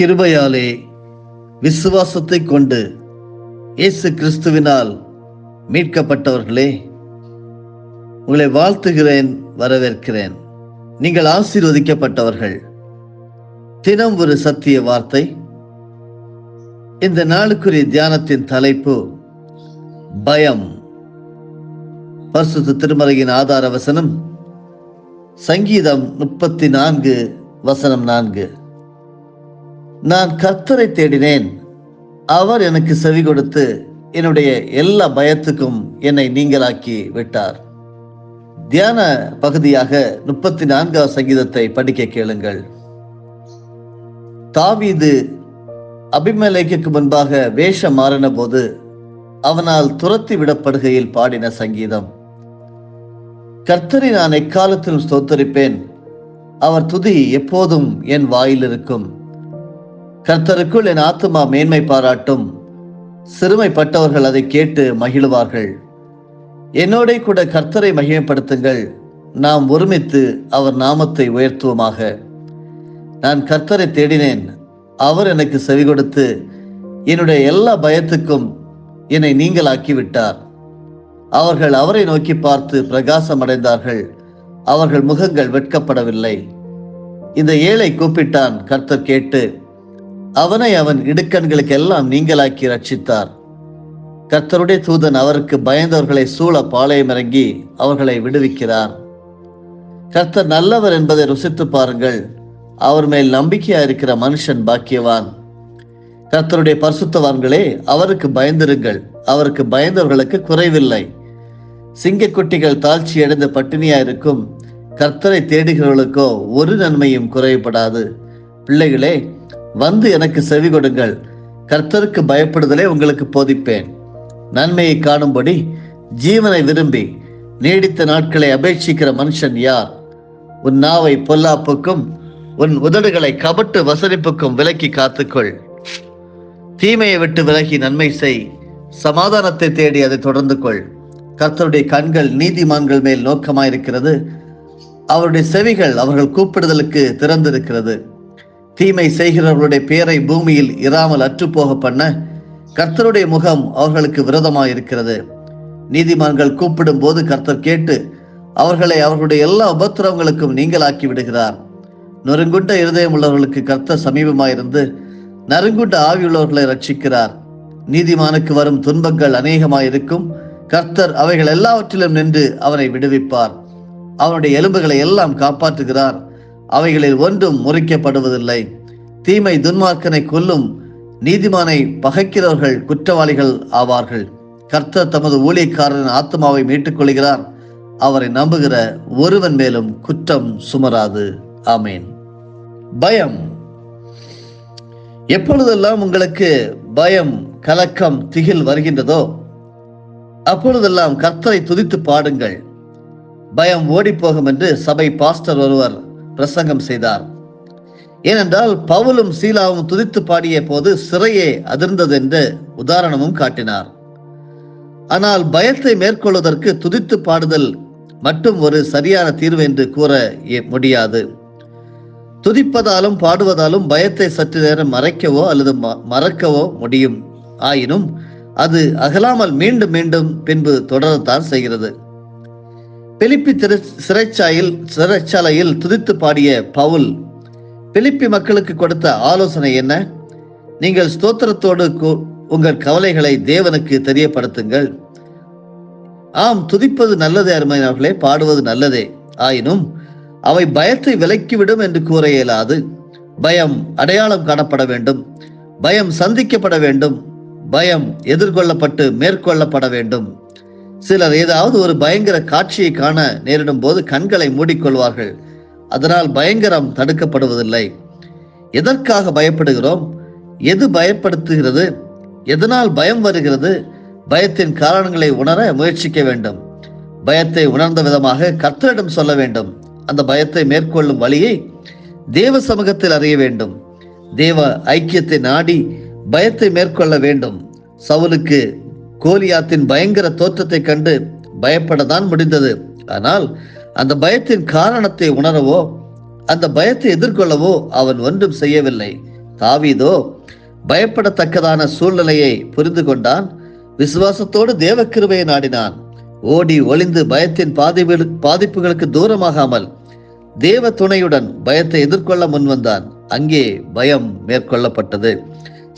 கிருபையாலே விசுவாசத்தை கொண்டு இயேசு கிறிஸ்துவினால் மீட்கப்பட்டவர்களே உங்களை வாழ்த்துகிறேன் வரவேற்கிறேன். நீங்கள் ஆசீர்வதிக்கப்பட்டவர்கள். தினம் ஒரு சத்திய வார்த்தை. இந்த நாளுக்குரிய தியானத்தின் தலைப்பு பயம். பரிசுத்த திருமறையின் ஆதார வசனம் சங்கீதம் முப்பத்தி நான்கு வசனம் நான்கு. நான் கர்த்தரை தேடினேன். அவர் எனக்கு செவி கொடுத்து என்னுடைய எல்லா பயத்துக்கும் என்னை நீங்களாக்கி விட்டார். தியான பகுதியாக முப்பத்தி நான்காவது சங்கீதத்தை படிக்க கேளுங்கள். தாவீது அபிமலைக்கு முன்பாக வேஷம் மாறின போது அவனால் துரத்தி விடப்படுகையில் பாடின சங்கீதம். கர்த்தரை நான் எக்காலத்திலும் ஸ்தோத்தரிப்பேன். அவர் துதி எப்போதும் என் வாயில் இருக்கும் கர்த்தருக்குள் என் ஆத்துமா மேன்மை பாராட்டும். சிறுமைப்பட்டவர்கள் அதை கேட்டு மகிழுவார்கள். என்னோட கூட கர்த்தரை மகிமைப்படுத்துங்கள். நாம் ஒருமித்து அவர் நாமத்தை உயர்த்துவோமாக. நான் கர்த்தரை தேடினேன். அவர் எனக்கு செவி கொடுத்து என்னுடைய எல்லா பயத்துக்கும் என்னை நீங்களாக்கிவிட்டார். அவர்கள் அவரை நோக்கி பார்த்து பிரகாசம் அடைந்தார்கள் அவர்கள் முகங்கள் வெட்கப்படவில்லை. இந்த ஏழை கூப்பிட்டான் கர்த்தர் கேட்டு அவனை அவன் இடுக்கண்களுக்கு எல்லாம் நீங்களாக்கி ரட்சித்தார் கர்த்தருடைய தூதன் அவருக்கு பயந்தவர்களை சூழ பாளையம் இறங்கி அவர்களை விடுவிக்கிறார். கர்த்தர் நல்லவர் என்பதை ருசித்து பாருங்கள். அவர் மேல் நம்பிக்கையா இருக்கிற மனுஷன் பாக்கியவான். கர்த்தருடைய பரிசுத்தவான்களே அவருக்கு பயந்திருங்கள். அவருக்கு பயந்தவர்களுக்கு குறைவில்லை. சிங்கக்குட்டிகள் தாழ்ச்சி அடைந்த பட்டினியா இருக்கும் கர்த்தரை தேடுகிறவர்களுக்கோ ஒரு நன்மையும் குறைபடாது. பிள்ளைகளே வந்து எனக்கு செவி கொடுங்கள். கர்த்தருக்கு பயப்படுதலே உங்களுக்கு போதிப்பேன். நன்மையை காணும்படி ஜீவனை விரும்பி நீடித்த நாட்களை அபேட்சிக்கிற மனுஷன் யார்? உன் நாவை பொல்லாப்புக்கும் உன் உதடுகளை கபட்டு வசனிப்புக்கும் விலக்கி காத்துக்கொள். தீமையை விட்டு விலகி நன்மை செய். சமாதானத்தை தேடி அதை தொடர்ந்து கொள். கர்த்தருடைய கண்கள் நீதிமான்கள் மேல் நோக்கமாயிருக்கிறது. அவருடைய செவிகள் அவர்கள் கூப்பிடுதலுக்கு திறந்திருக்கிறது. தீமை செய்கிறவர்களுடைய பேரை பூமியில் இராமல் அற்றுப்போக பண்ண கர்த்தருடைய முகம் அவர்களுக்கு விரதமாயிருக்கிறது. நீதிமான்கள் கூப்பிடும் போது கர்த்தர் கேட்டு அவர்களை அவர்களுடைய எல்லா உபத்திரவங்களுக்கும் நீங்களாக்கி விடுகிறார். நொறுங்குண்ட இருதயம் உள்ளவர்களுக்கு கர்த்தர் சமீபமாயிருந்து நறுங்குண்ட ஆவியுள்ளவர்களை ரட்சிக்கிறார் நீதிமானுக்கு வரும் துன்பங்கள் அநேகமாயிருக்கும். கர்த்தர் அவைகள் எல்லாவற்றிலும் நின்று அவனை விடுவிப்பார். அவனுடைய எலும்புகளை எல்லாம் காப்பாற்றுகிறார். அவைகளில் ஒன்றும் முறிக்கப்படுவதில்லை. தீமை துன்மார்க்கனை கொல்லும் நீதிமானை பகைக்கிறவர்கள் குற்றவாளிகள் ஆவார்கள். கர்த்தர் தமது ஊழியக்காரரின் ஆத்மாவை மீட்டுக் கொள்கிறார் அவரை நம்புகிற ஒருவன் மேலும் குற்றம் சுமராது. ஆமேன். பயம். எப்பொழுதெல்லாம் உங்களுக்கு பயம் கலக்கம் திகில் வருகின்றதோ அப்பொழுதெல்லாம் கர்த்தரை துதித்து பாடுங்கள். பயம் ஓடிப்போகும் என்று சபை பாஸ்டர் ஒருவர் பிரசங்கம் செய்தார். ஏனென்றால் பவுலும் சீலாவும் துதித்து பாடிய போது சிறையே அதிர்ந்தது என்று உதாரணமும் காட்டினார். ஆனால் பயத்தை மேற்கொள்வதற்கு துதித்து பாடுதல் மட்டும் ஒரு சரியான தீர்வு என்று கூற முடியாது. துதிப்பதாலும் பாடுவதாலும் பயத்தை சற்று நேரம் மறைக்கவோ அல்லது ம- மறக்கவோ முடியும். ஆயினும் அது அகலாமல் மீண்டும் மீண்டும் பின்பு தொடரத்தான் செய்கிறது. பிலிப்பி திரு சிறைச்சாலையில் சிறைச்சாலையில் துதித்து பாடிய பவுல் பிலிப்பி மக்களுக்கு கொடுத்த ஆலோசனை என்ன? நீங்கள் ஸ்தோத்திரத்தோடு கு- உங்கள் கவலைகளை தேவனுக்கு தெரியப்படுத்துங்கள். ஆம் துதிப்பது நல்லதே அருமையினர்களே பாடுவது நல்லதே. ஆயினும் அவை பயத்தை விலக்கிவிடும் என்று கூற இயலாது. பயம் அடையாளம் காணப்பட வேண்டும். பயம் சந்திக்கப்பட வேண்டும். பயம் எதிர்கொள்ளப்பட்டு மேற்கொள்ளப்பட வேண்டும். சிலர் ஏதாவது ஒரு பயங்கர காட்சியை காண நேரிடும் போது கண்களை மூடிக்கொள்வார்கள். அதனால் பயங்கரம் தடுக்கப்படுவதில்லை. எதற்காக பயப்படுகிறோம்? எது பயப்படுத்துகிறது? எதனால் பயம் வருகிறது? பயத்தின் காரணங்களை உணர முயற்சிக்க வேண்டும். பயத்தை உணர்ந்த விதமாக கர்த்தரிடம் சொல்ல வேண்டும். அந்த பயத்தை மேற்கொள்ளும் வழியை தேவ சமூகத்தில் அறிய வேண்டும். தேவ ஐக்கியத்தை நாடி பயத்தை மேற்கொள்ள வேண்டும். சவுலுக்கு கோலியாத்தின் பயங்கர தோற்றத்தை கண்டு பயப்படத்தான் முடிந்தது. ஆனால் அந்த பயத்தின் காரணத்தை உணரவோ அந்த பயத்தை எதிர்கொள்ளவோ அவன் ஒன்றும் செய்யவில்லை. தாவீதோ பயப்படத்தக்கதான சூழ்நிலையை புரிந்து கொண்டான். விசுவாசத்தோடு தேவகிருபையை நாடினான். ஓடி ஒளிந்து பயத்தின் பாதிப்பு பாதிப்புகளுக்கு தூரமாகாமல் தேவ துணையுடன் பயத்தை எதிர்கொள்ள முன்வந்தான். அங்கே பயம் மேற்கொள்ளப்பட்டது.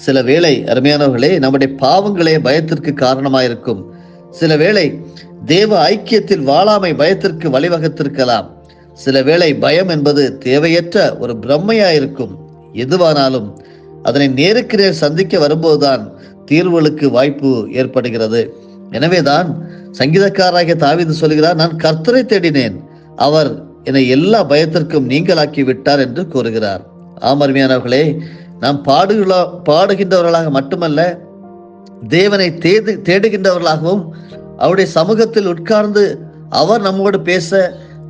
சில வேளை அருமையானவர்களே நம்முடைய பாவங்களே பயத்திற்கு காரணமாயிருக்கும். சில வேளை தேவ ஐக்கியத்தில் வாழாமை பயத்திற்கு வழிவகுத்திருக்கலாம். சில வேளை பயம் என்பது தேவையற்ற ஒரு பிரம்மையாயிருக்கும். எதுவானாலும் அதனை நேருக்கு நேர் சந்திக்க வரும்போதுதான் தீர்வுகளுக்கு வாய்ப்பு ஏற்படுகிறது. எனவேதான் சங்கீதக்காராகிய தாவிது சொல்கிறார் நான் கர்த்தரை தேடினேன். அவர் என்னை எல்லா பயத்திற்கும் நீங்களாக்கி விட்டார் என்று கூறுகிறார். ஆமர்மையானவர்களே நாம் பாடுகளோ பாடுகின்றவர்களாக மட்டுமல்ல தேவனை தேடு தேடுகின்றவர்களாகவும் அவருடைய சமூகத்தில் உட்கார்ந்து அவர் நம்மோடு பேச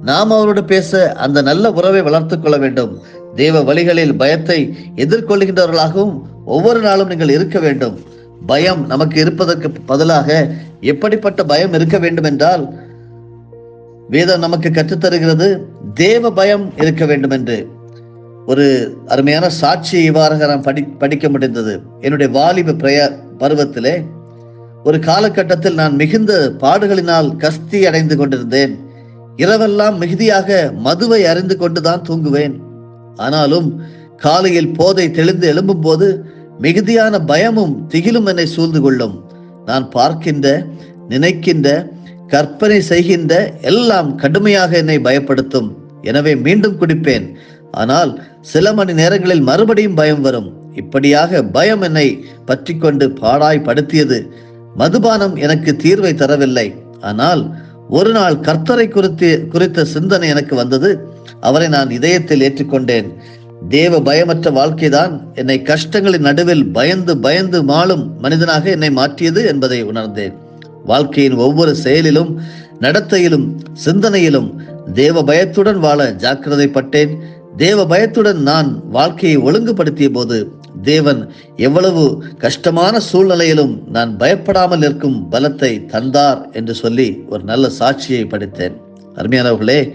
நாம் அவரோடு பேச அந்த நல்ல உறவை வளர்த்து கொள்ள வேண்டும். தேவ வழிகளில் பயத்தை எதிர்கொள்கின்றவர்களாகவும் ஒவ்வொரு நாளும் நீங்கள் இருக்க வேண்டும். பயம் நமக்கு இருப்பதற்கு பதிலாக எப்படிப்பட்ட பயம் இருக்க வேண்டும் என்றால் வேதம் நமக்கு கற்றுத்தருகிறது தேவ பயம் இருக்க வேண்டும் என்று ஒரு அருமையான சாட்சி இவ்வாறாக நான் படி படிக்க முடிந்தது. என்னுடைய வாலிப பிரய பருவத்திலே ஒரு காலகட்டத்தில் நான் மிகுந்த பாடுகளினால் கஸ்தி அடைந்து கொண்டிருந்தேன். இரவெல்லாம் மிகுதியாக மதுவை அறிந்து கொண்டுதான் தூங்குவேன். ஆனாலும் காலையில் போதை தெளிந்து எழும்பும் போது மிகுதியான பயமும் திகிலும் என்னை சூழ்ந்து கொள்ளும். நான் பார்க்கின்ற நினைக்கின்ற கற்பனை செய்கின்ற எல்லாம் கடுமையாக என்னை பயப்படுத்தும். எனவே மீண்டும் குடிப்பேன். ஆனால் சில மணி நேரங்களில் மறுபடியும் பயம் வரும். இப்படியாக பயம் என்னை பற்றி கொண்டு பாடாய் படுத்தியது மதுபானம் எனக்கு தீர்வை தரவில்லை. ஆனால் ஒரு நாள் கர்த்தரை குறித்து குறித்த சிந்தனை எனக்கு வந்தது. அவரை நான் இதயத்தில் ஏற்றுக்கொண்டேன். தேவ பயமற்ற வாழ்க்கைதான் என்னை கஷ்டங்களின் நடுவில் பயந்து பயந்து மாளும் மனிதனாக என்னை மாற்றியது என்பதை உணர்ந்தேன். வாழ்க்கையின் ஒவ்வொரு செயலிலும் நடத்தையிலும் சிந்தனையிலும் தேவ பயத்துடன் வாழ ஜாக்கிரதைப்பட்டேன். தேவ பயத்துடன் நான் வாழ்க்கையை ஒழுங்குபடுத்திய போது தேவன் எவ்வளவு கஷ்டமான சூழ்நிலையிலும் நான் பயப்படாமல் இருக்கும் பலத்தை தந்தார் என்று சொல்லி ஒரு நல்ல சாட்சியை படித்தேன். அருமையானவர்களே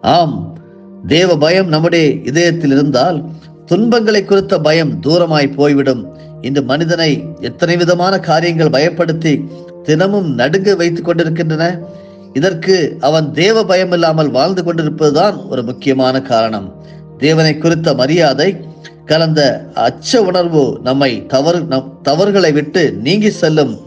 ஆம் தேவ பயம் நம்முடைய இதயத்தில் இருந்தால் துன்பங்களை குறித்த பயம் தூரமாய் போய்விடும். இந்த மனிதனை எத்தனை விதமான காரியங்கள் பயப்படுத்தி தினமும் நடுங்க வைத்துக் கொண்டிருக்கின்றன? இதற்கு அவன் தேவ பயம் இல்லாமல் வாழ்ந்து கொண்டிருப்பதுதான் ஒரு முக்கியமான காரணம். தேவனை குறித்த மரியாதை கலந்த அச்ச உணர்வு நம்மை தவறு நம் தவறுகளை விட்டு நீங்கி செல்லும்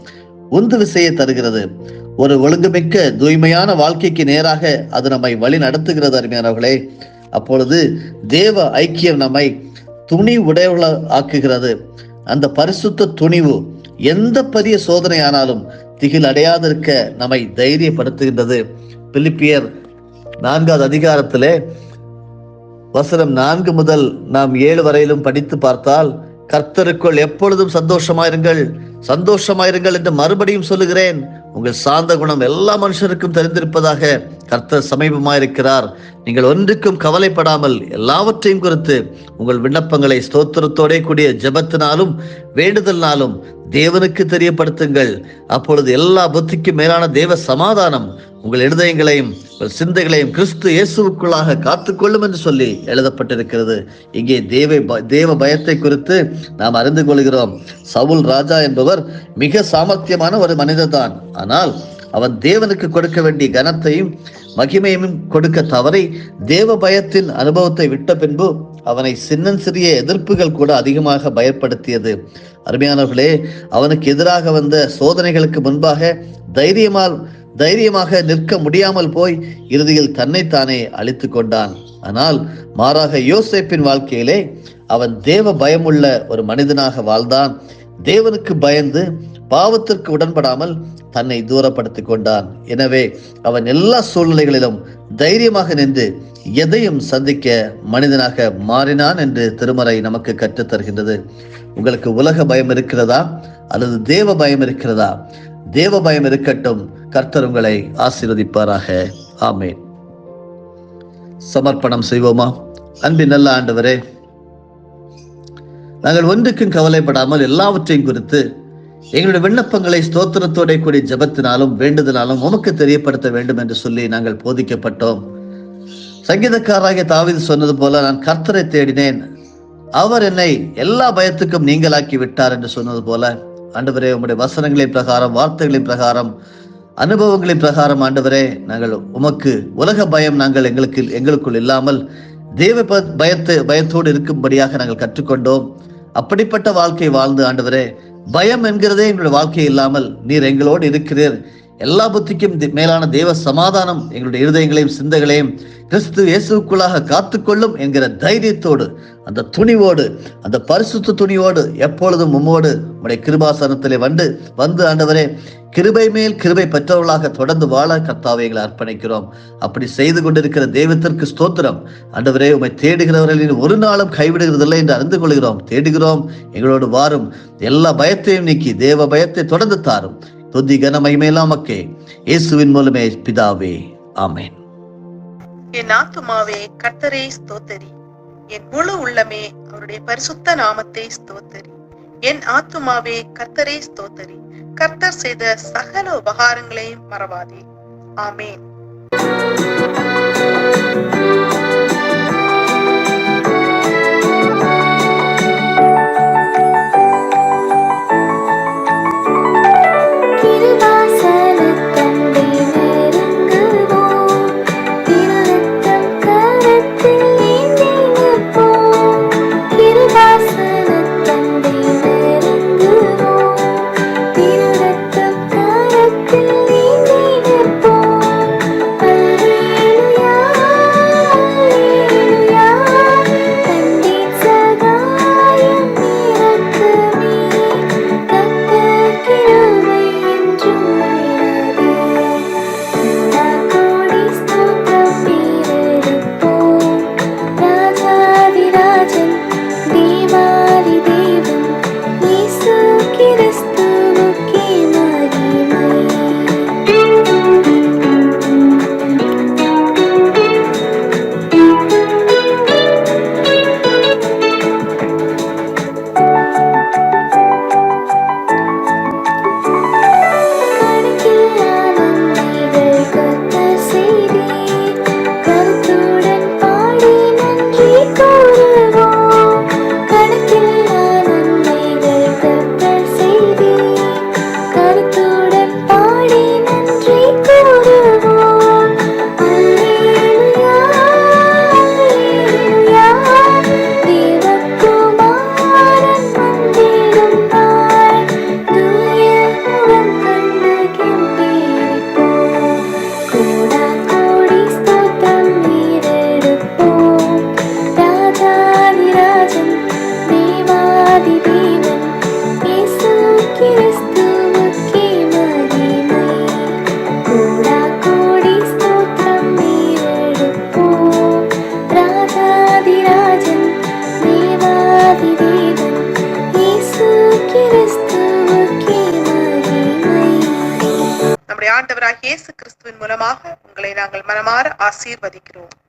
உந்து விசையை தருகிறது. ஒரு ஒழுங்குமிக்க தூய்மையான வாழ்க்கைக்கு நேராக அது நம்மை வழி நடத்துகிறது அருமையானவர்களே. அப்பொழுது தேவ ஐக்கியம் நம்மை துணி உடையவள ஆக்குகிறது. அந்த பரிசுத்த துணிவு எந்த பெரிய சோதனையானாலும் திகில் அடையாதிருக்க நம்மை தைரியப்படுத்துகின்றது. பிலிப்பியர் நான்காவது அதிகாரத்திலே வசனம் நான்கு முதல் நாம் ஏழு வரையிலும் படித்து பார்த்தால் கர்த்தருக்குள் எப்பொழுதும் சந்தோஷமாயிருங்கள். சந்தோஷமாயிருங்கள் என்று மறுபடியும் சொல்லுகிறேன். உங்கள் சார்ந்த குணம் எல்லா மனுஷருக்கும் தெரிந்திருப்பதாக கர்த்தர் சமீபமாயிருக்கிறார். நீங்கள் ஒன்றுக்கும் கவலைப்படாமல் எல்லாவற்றையும் குறித்து உங்கள் விண்ணப்பங்களை ஸ்தோத்திரத்தோடே கூடிய ஜெபத்தினாலும் வேண்டுதல்னாலும் தேவனுக்கு தெரியப்படுத்துங்கள். அப்பொழுது எல்லா புத்திக்கும் மேலான தேவ சமாதானம் உங்கள் இருதயங்களையும் உங்கள் சிந்தைகளையும் கிறிஸ்து இயேசுவுக்குள்ளாக காத்துக்கொள்ளும் என்று சொல்லி எழுதப்பட்டிருக்கிறது. இங்கே தேவ தேவ பயத்தை குறித்து நாம் அறிந்து கொள்கிறோம். சவுல் ராஜா என்பவர் மிக சாமர்த்தியமான ஒரு மனிதர்தான். ஆனால் அவன் தேவனுக்கு கொடுக்க வேண்டிய கனத்தையும் மகிமையும் கொடுக்க தவறி தேவ பயத்தின் அனுபவத்தை விட்ட பின்பு அவனை சின்னன் சிறிய எதிர்ப்புகள் கூட அதிகமாக பயப்படுத்தியது. அருமையானவர்களே அவனுக்கு எதிராக வந்த சோதனைகளுக்கு முன்பாக தைரியமால் தைரியமாக நிற்க முடியாமல் போய் இறுதியில் தன்னைத்தானே அழித்து கொண்டான். ஆனால் மாறாக யோசேப்பின் வாழ்க்கையிலே அவன் தேவ பயமுள்ள ஒரு மனிதனாக வாழ்ந்தான். தேவனுக்கு பயந்து பாவத்திற்கு உடன்படாமல் தன்னை தூரப்படுத்தி கொண்டான். எனவே அவன் எல்லா சூழ்நிலைகளிலும் தைரியமாக நின்று எதையும் சந்திக்க மனிதனாக மாறினான் என்று திருமறை நமக்கு கற்றுத் தருகின்றது. உங்களுக்கு உலக பயம் இருக்கிறதா? அல்லது தேவ பயம் இருக்கிறதா? தேவ பயம் இருக்கட்டும். கர்த்தர் உங்களை ஆசீர்வதிப்பாராக. ஆமேன். சமர்ப்பணம் செய்வோமா? அன்பின் நல்ல ஆண்டவரே நாங்கள் ஒன்றுக்கும் கவலைப்படாமல் எல்லாவற்றையும் குறித்து எங்களுடைய விண்ணப்பங்களை ஸ்தோத்திரத்தோட கூடிய ஜெபத்தினாலும் வேண்டுதலாலும் உமக்கு தெரியப்படுத்த வேண்டும் என்று சொல்லி நாங்கள் போதிக்கப்பட்டோம். சங்கீதக்காராகிய தாவிது சொன்னது போல நான் கர்த்தரை தேடினேன். அவர் என்னை எல்லா பயத்துக்கும் நீங்களாக்கி விட்டார் என்று சொன்னது போல ஆண்டவரே உம்முடைய வசனங்களின் பிரகாரம் வார்த்தைகளின் பிரகாரம் அனுபவங்களின் பிரகாரம் ஆண்டவரே நாங்கள் உமக்கு உலக பயம் நாங்கள் எங்களுக்கு எங்களுக்குள் இல்லாமல் தேவ பயத்து பயத்தோடு இருக்கும்படியாக நாங்கள் கற்றுக்கொண்டோம். அப்படிப்பட்ட வாழ்க்கை வாழ்ந்து ஆண்டவரே பயம் என்கிறதே எங்களுடைய வாழ்க்கை இல்லாமல் நீர் எங்களோடு இருக்கிறீர். எல்லா புத்திக்கும் மேலான தெய்வ சமாதானம் எங்களுடைய இருதயங்களையும் சிந்தைகளையும் கிறிஸ்து இயேசுக்குள்ளாக காத்துக்கொள்ளும் என்கிற தைரியத்தோடு அந்த துணிவோடு அந்த பரிசுத்த துணியோடு எப்பொழுதும் உம்மோடு உடைய கிருபாசனத்திலே வந்து வந்து ஆண்டவரே கிருபை மேல் கிருபை பெற்றவர்களாக தொடர்ந்து வாழ கர்த்தாவை எங்களை அர்ப்பணிக்கிறோம். அப்படி செய்து கொண்டிருக்கிற தெய்வத்திற்கு ஸ்தோத்திரம். அண்டவரே உமை தேடுகிறவர்களின் ஒரு நாளும் கைவிடுகிறதில்லை என்று அறிந்து கொள்கிறோம். தேடுகிறோம் எங்களோடு வாரும். எல்லா பயத்தையும் நீக்கி தேவ பயத்தை தொடர்ந்து தாரும். துதி கனமகிமையெல்லாம் மக்கே. இயேசுவின் மூலமே பிதாவே. ஆமேன். என் ஆத்துமாவே கர்த்தரை ஸ்தோத்தரி. என் முழு உள்ளமே அவருடைய பரிசுத்த நாமத்தை ஸ்தோத்தரி. என் ஆத்துமாவே கர்த்தரே ஸ்தோத்தரி. கர்த்தர் செய்த சகல உபகாரங்களையும் மறவாதே. ஆமேன். ஆசீர்வதிக்கிறோம்.